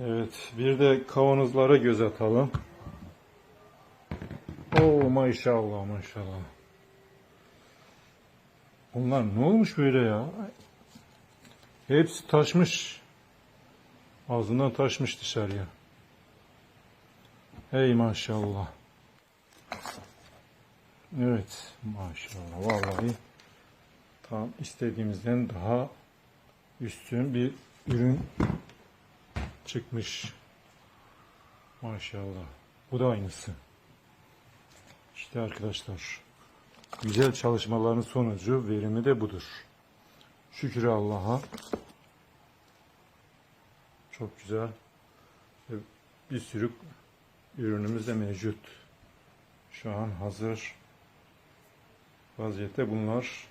Evet, bir de kavanozlara göz atalım. Oo maşallah maşallah. Bunlar ne olmuş böyle ya? Hepsi taşmış. Ağzından taşmış dışarıya. Hey maşallah. Evet maşallah vallahi tam istediğimizden daha üstün bir ürün çıkmış. Maşallah. Bu da aynısı. İşte arkadaşlar. Güzel çalışmaların sonucu verimi de budur. Şükür Allah'a. Çok güzel. Ve Bir sürü ürünümüz de mevcut. Şu an hazır vaziyette bunlar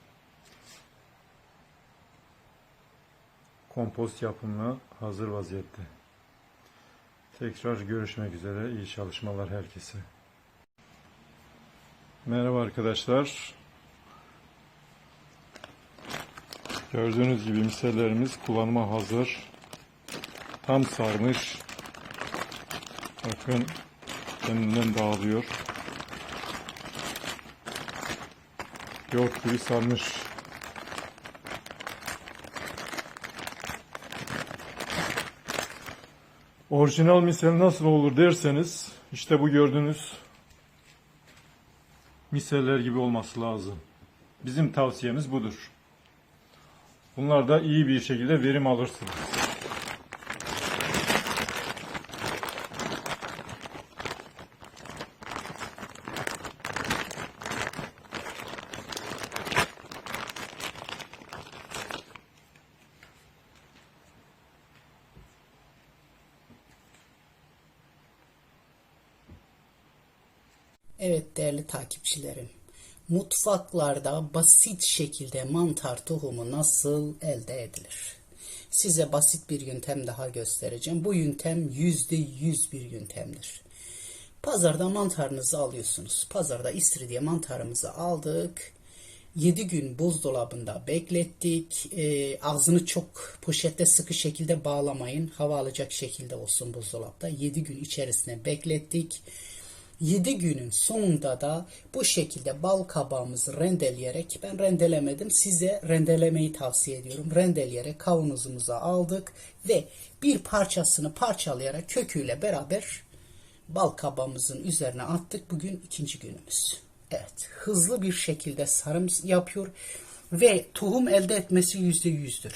kompost yapımına hazır vaziyette. Tekrar görüşmek üzere. İyi çalışmalar herkese. Merhaba arkadaşlar. Gördüğünüz gibi misellerimiz kullanıma hazır. Tam sarmış. Bakın kendinden dağılıyor. Yoğurt gibi sarmış. Orijinal misel nasıl olur derseniz işte bu gördüğünüz miseller gibi olması lazım. Bizim tavsiyemiz budur. Bunlar da iyi bir şekilde verim alırsınız. Evet değerli takipçilerim. Mutfaklarda basit şekilde mantar tohumu nasıl elde edilir? Size basit bir yöntem daha göstereceğim. Bu yöntem yüzde yüz bir yöntemdir. Pazarda mantarınızı alıyorsunuz. Pazarda istiridye mantarımızı aldık. 7 gün buzdolabında beklettik. Ee, ağzını çok poşette sıkı şekilde bağlamayın. Hava alacak şekilde olsun buzdolapta. 7 gün içerisine beklettik. 7 günün sonunda da bu şekilde bal kabağımızı rendeleyerek ben rendelemedim size rendelemeyi tavsiye ediyorum. Rendeleyerek kavanozumuza aldık ve bir parçasını parçalayarak köküyle beraber bal kabağımızın üzerine attık. Bugün ikinci günümüz. Evet hızlı bir şekilde sarım yapıyor ve tohum elde etmesi %100'dür.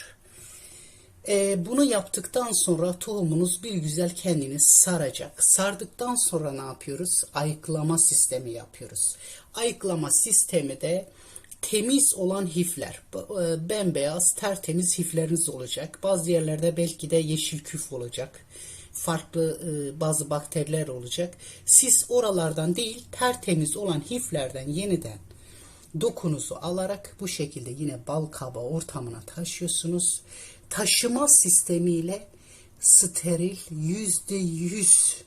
E, bunu yaptıktan sonra tohumunuz bir güzel kendini saracak. Sardıktan sonra ne yapıyoruz? Ayıklama sistemi yapıyoruz. Ayıklama sistemi de temiz olan hifler, e, bembeyaz, tertemiz hifleriniz olacak. Bazı yerlerde belki de yeşil küf olacak. Farklı e, bazı bakteriler olacak. Siz oralardan değil, tertemiz olan hiflerden yeniden dokunuzu alarak bu şekilde yine bal kaba ortamına taşıyorsunuz Taşıma sistemiyle steril yüzde yüz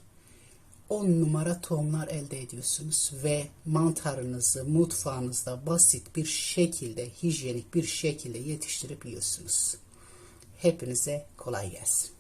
10 numara tohumlar elde ediyorsunuz ve mantarınızı mutfağınızda basit bir şekilde, hijyenik bir şekilde yetiştirip yiyorsunuz. Hepinize kolay gelsin.